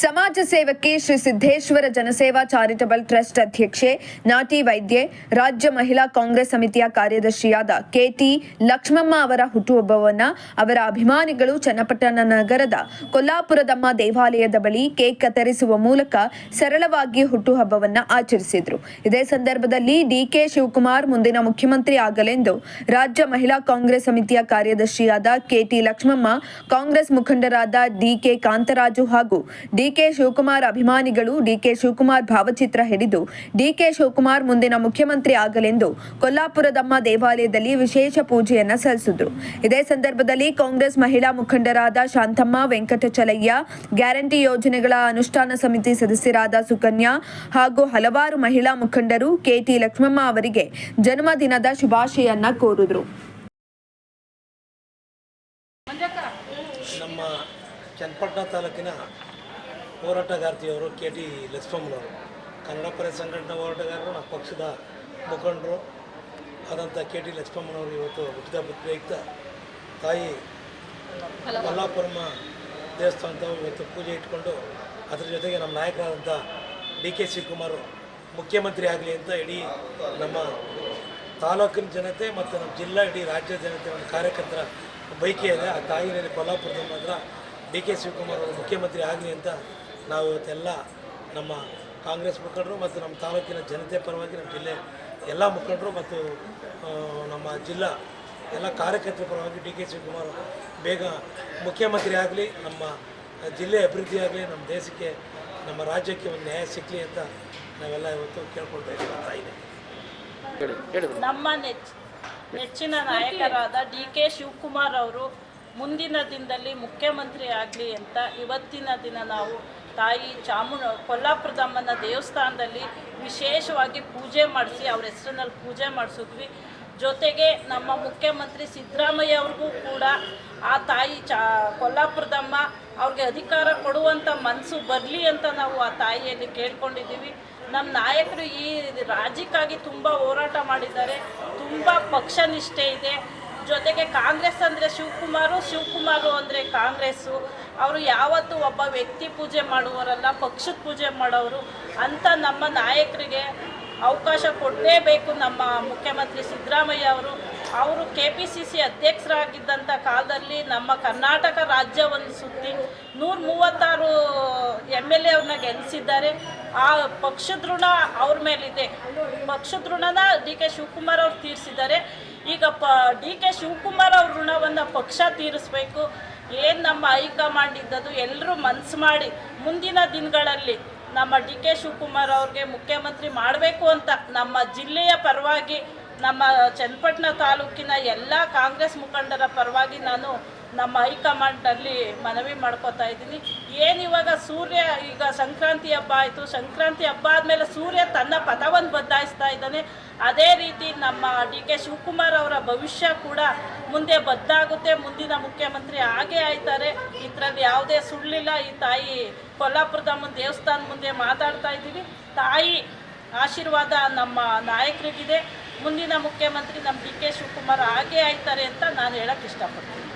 ಸಮಾಜ ಸೇವಕಿ ಶ್ರೀ ಸಿದ್ದೇಶ್ವರ ಜನಸೇವಾ charitable trust ಅಧ್ಯಕ್ಷೆ, ನಾಟಿ ವೈದ್ಯೆ, ರಾಜ್ಯ ಮಹಿಳಾ ಕಾಂಗ್ರೆಸ್ ಸಮಿತಿಯ ಕಾರ್ಯದರ್ಶಿಯಾದ ಕೆಟಿ ಲಕ್ಷ್ಮಮ್ಮ ಅವರ ಹುಟ್ಟುಹಬ್ಬವನ್ನ ಅವರ ಅಭಿಮಾನಿಗಳು ಚನ್ನಪಟ್ಟಣ ನಗರದ ಕೊಲ್ಲಾಪುರದಮ್ಮ ದೇವಾಲಯದ ಬಳಿ ಕೇಕ್ ಕತ್ತರಿಸುವ ಮೂಲಕ ಸರಳವಾಗಿ ಹುಟ್ಟುಹಬ್ಬವನ್ನ ಆಚರಿಸಿದ್ರು. ಇದೇ ಸಂದರ್ಭದಲ್ಲಿ ಡಿಕೆ ಶಿವಕುಮಾರ್ ಮುಂದಿನ ಮುಖ್ಯಮಂತ್ರಿ ಆಗಲೆಂದು ರಾಜ್ಯ ಮಹಿಳಾ ಕಾಂಗ್ರೆಸ್ ಸಮಿತಿಯ ಕಾರ್ಯದರ್ಶಿಯಾದ ಕೆಟಿ ಲಕ್ಷ್ಮಮ್ಮ, ಕಾಂಗ್ರೆಸ್ ಮುಖಂಡರಾದ ಡಿಕೆ ಕಾಂತರಾಜು ಹಾಗೂ ಡಿಕೆ ಶಿವಕುಮಾರ್ ಅಭಿಮಾನಿಗಳು ಡಿಕೆ ಶಿವಕುಮಾರ್ ಭಾವಚಿತ್ರ ಹಿಡಿದು ಡಿಕೆ ಶಿವಕುಮಾರ್ ಮುಂದಿನ ಮುಖ್ಯಮಂತ್ರಿ ಆಗಲೆಂದು ಕೊಲ್ಲಾಪುರದಮ್ಮ ದೇವಾಲಯದಲ್ಲಿ ವಿಶೇಷ ಪೂಜೆಯನ್ನು ಸಲ್ಲಿಸಿದ್ರು. ಇದೇ ಸಂದರ್ಭದಲ್ಲಿ ಕಾಂಗ್ರೆಸ್ ಮಹಿಳಾ ಮುಖಂಡರಾದ ಶಾಂತಮ್ಮ, ವೆಂಕಟಚಲಯ್ಯ, ಗ್ಯಾರಂಟಿ ಯೋಜನೆಗಳ ಅನುಷ್ಠಾನ ಸಮಿತಿ ಸದಸ್ಯರಾದ ಸುಕನ್ಯಾ ಹಾಗೂ ಹಲವಾರು ಮಹಿಳಾ ಮುಖಂಡರು ಕೆಟಿ ಲಕ್ಷ್ಮಮ್ಮ ಅವರಿಗೆ ಜನ್ಮದಿನದ ಶುಭಾಶಯನ್ನ ಕೋರಿದ್ರು. ನಮ್ಮ ಚನ್ನಪಟ್ಟಣ ತಾಲೂಕಿನ ಹೋರಾಟಗಾರ್ತಿಯವರು ಕೆ ಟಿ ಲಕ್ಷ್ಮಮ್ಮನವರು. ಕನ್ನಡ ಪರ ಸಂಘಟನಾ ಹೋರಾಟಗಾರರು ನಮ್ಮ ಪಕ್ಷದ ಮುಖಂಡರು ಆದಂಥ ಕೆ ಟಿ ಲಕ್ಷ್ಮಮ್ಮನವರು ಇವತ್ತು ಹುಟ್ಟಿದ ಪ್ರಯುಕ್ತ ತಾಯಿ ಮಲ್ಲಾಪುರಮ್ಮ ದೇವಸ್ಥಾನದ ಇವತ್ತು ಪೂಜೆ ಇಟ್ಕೊಂಡು ಅದ್ರ ಜೊತೆಗೆ ನಮ್ಮ ನಾಯಕರಾದಂಥ ಡಿ ಕೆ ಶಿವಕುಮಾರ್ ಮುಖ್ಯಮಂತ್ರಿ ಆಗಲಿ ಅಂತ ಇಡೀ ನಮ್ಮ ತಾಲೂಕಿನ ಜನತೆ ಮತ್ತು ನಮ್ಮ ಜಿಲ್ಲಾ ಇಡೀ ರಾಜ್ಯ ಜನತೆ ಒಂದು ಕಾರ್ಯಕರ್ತರ ಬೈಕಿಯಲ್ಲಿ ಆ ತಾಯಿನಲ್ಲಿ ಕೊಲ್ಲಾಪುರದ ಮಾತ್ರ ಡಿ ಕೆ ಶಿವಕುಮಾರ್ ಅವರು ಮುಖ್ಯಮಂತ್ರಿ ಆಗಲಿ ಅಂತ ನಾವು ಇವತ್ತೆಲ್ಲ ನಮ್ಮ ಕಾಂಗ್ರೆಸ್ ಮುಖಂಡರು ಮತ್ತು ನಮ್ಮ ತಾಲೂಕಿನ ಜನತೆ ಪರವಾಗಿ ನಮ್ಮ ಜಿಲ್ಲೆ ಎಲ್ಲ ಮುಖಂಡರು ಮತ್ತು ನಮ್ಮ ಜಿಲ್ಲಾ ಎಲ್ಲ ಕಾರ್ಯಕರ್ತರ ಪರವಾಗಿ ಡಿ ಕೆ ಶಿವಕುಮಾರ್ ಬೇಗ ಮುಖ್ಯಮಂತ್ರಿ ಆಗಲಿ ನಮ್ಮ ಜಿಲ್ಲೆ ಅಭಿವೃದ್ಧಿ ಆಗಲಿ ನಮ್ಮ ದೇಶಕ್ಕೆ ನಮ್ಮ ರಾಜ್ಯಕ್ಕೆ ಒಂದು ನ್ಯಾಯ ಸಿಗಲಿ ಅಂತ ನಾವೆಲ್ಲ ಇವತ್ತು ಕೇಳ್ಕೊಳ್ತಾ ಇದ್ದೀವಿ ತಾಯಿನೇ ನಮ್ಮ ನೆಚ್ ನೆಚ್ಚಿನ ನಾಯಕರಾದ ಡಿ ಕೆ ಶಿವಕುಮಾರ್ ಅವರು ಮುಂದಿನ ದಿನದಲ್ಲಿ ಮುಖ್ಯಮಂತ್ರಿ ಆಗಲಿ ಅಂತ ಇವತ್ತಿನ ದಿನ ನಾವು ತಾಯಿ ಚಾಮುಂಡ ಕೊಲ್ಲಾಪುರದಮ್ಮನ ದೇವಸ್ಥಾನದಲ್ಲಿ ವಿಶೇಷವಾಗಿ ಪೂಜೆ ಮಾಡಿಸಿ, ಅವ್ರ ಹೆಸರಿನಲ್ಲಿ ಪೂಜೆ ಮಾಡಿಸಿದ್ವಿ. ಜೊತೆಗೆ ನಮ್ಮ ಮುಖ್ಯಮಂತ್ರಿ ಸಿದ್ದರಾಮಯ್ಯ ಅವ್ರಿಗೂ ಕೂಡ ಆ ತಾಯಿ ಚಾ, ಕೊಲ್ಲಾಪುರದಮ್ಮ ಅವ್ರಿಗೆ ಅಧಿಕಾರ ಕೊಡುವಂಥ ಮನಸ್ಸು ಬರಲಿ ಅಂತ ನಾವು ಆ ತಾಯಿಯಲ್ಲಿ ಕೇಳ್ಕೊಂಡಿದ್ದೀವಿ. ನಮ್ಮ ನಾಯಕರು ಈ ರಾಜ್ಯಕ್ಕಾಗಿ ತುಂಬ ಹೋರಾಟ ಮಾಡಿದ್ದಾರೆ. ತುಂಬ ಪಕ್ಷ ನಿಷ್ಠೆ ಇದೆ. ಜೊತೆಗೆ ಕಾಂಗ್ರೆಸ್ ಅಂದರೆ ಶಿವಕುಮಾರು ಶಿವಕುಮಾರು ಅಂದರೆ ಕಾಂಗ್ರೆಸ್ಸು. ಅವರು ಯಾವತ್ತೂ ಒಬ್ಬ ವ್ಯಕ್ತಿ ಪೂಜೆ ಮಾಡುವವರಲ್ಲ ಪಕ್ಷದ ಪೂಜೆ ಮಾಡೋರು ಅಂಥ ನಮ್ಮ ನಾಯಕರಿಗೆ ಅವಕಾಶ ಕೊಡಲೇಬೇಕು ನಮ್ಮ ಮುಖ್ಯಮಂತ್ರಿ ಸಿದ್ದರಾಮಯ್ಯ ಅವರು. ಅವರು ಕೆ ಪಿ ಸಿ ಸಿ ಅಧ್ಯಕ್ಷರಾಗಿದ್ದಂಥ ಕಾಲದಲ್ಲಿ ನಮ್ಮ ಕರ್ನಾಟಕ ರಾಜ್ಯವನ್ನು ಸುತ್ತಿ ನೂರ ಮೂವತ್ತಾರು ಎಂ ಎಲ್ ಎ ಅವ್ರನ್ನ ಗೆಲ್ಲಿಸಿದ್ದಾರೆ ಆ ಪಕ್ಷದ ಋಣ ಅವ್ರ ಮೇಲಿದೆ. ಪಕ್ಷದ ಋಣನ ಡಿ ಕೆ ಶಿವಕುಮಾರ್ ಅವ್ರು ತೀರಿಸಿದ್ದಾರೆ. ಈಗ ಪ ಡಿ ಕೆ ಶಿವಕುಮಾರ್ ಅವ್ರ ಋಣವನ್ನು ಪಕ್ಷ ತೀರಿಸ್ಬೇಕು. ಏನು ನಮ್ಮ ಹೈಕಮಾಂಡ್ ಇದ್ದದ್ದು ಎಲ್ಲರೂ ಮನಸ್ಸು ಮಾಡಿ ಮುಂದಿನ ದಿನಗಳಲ್ಲಿ ನಮ್ಮ ಡಿ ಕೆ ಶಿವಕುಮಾರ್ ಅವ್ರಿಗೆ ಮುಖ್ಯಮಂತ್ರಿ ಮಾಡಬೇಕು ಅಂತ ನಮ್ಮ ಜಿಲ್ಲೆಯ ಪರವಾಗಿ ನಮ್ಮ ಚನ್ನಪಟ್ಟಣ ತಾಲೂಕಿನ ಎಲ್ಲ ಕಾಂಗ್ರೆಸ್ ಮುಖಂಡರ ಪರವಾಗಿ ನಾನು ನಮ್ಮ ಹೈಕಮಾಂಡ್ನಲ್ಲಿ ಮನವಿ ಮಾಡ್ಕೋತಾ ಇದ್ದೀನಿ. ಏನು ಇವಾಗ ಸೂರ್ಯ, ಈಗ ಸಂಕ್ರಾಂತಿ ಹಬ್ಬ ಆಯಿತು. ಸಂಕ್ರಾಂತಿ ಹಬ್ಬ ಆದಮೇಲೆ ಸೂರ್ಯ ತನ್ನ ಪಥವನ್ನು ಬದಲಾಯಿಸ್ತಾ ಇದ್ದಾನೆ. ಅದೇ ರೀತಿ ನಮ್ಮ ಡಿ ಕೆ ಶಿವಕುಮಾರ್ ಅವರ ಭವಿಷ್ಯ ಕೂಡ ಮುಂದೆ ಬದಲಾಗುತ್ತೆ. ಮುಂದಿನ ಮುಖ್ಯಮಂತ್ರಿ ಆಗೇ ಆಯ್ತಾರೆ. ಇದರಲ್ಲಿ ಯಾವುದೇ ಸುಳ್ಳಿಲ್ಲ. ಈ ತಾಯಿ ಕೊಲ್ಲಾಪುರದಮ್ಮನ ದೇವಸ್ಥಾನ ಮುಂದೆ ಮಾತಾಡ್ತಾ ಇದ್ದೀವಿ. ತಾಯಿ ಆಶೀರ್ವಾದ ನಮ್ಮ ನಾಯಕರಿಗಿದೆ. ಮುಂದಿನ ಮುಖ್ಯಮಂತ್ರಿ ನಮ್ಮ ಡಿ ಕೆ ಶಿವಕುಮಾರ್ ಹಾಗೆ ಆಯ್ತಾರೆ ಅಂತ ನಾನು ಹೇಳಕ್ಕೆ ಇಷ್ಟಪಡ್ತೀನಿ.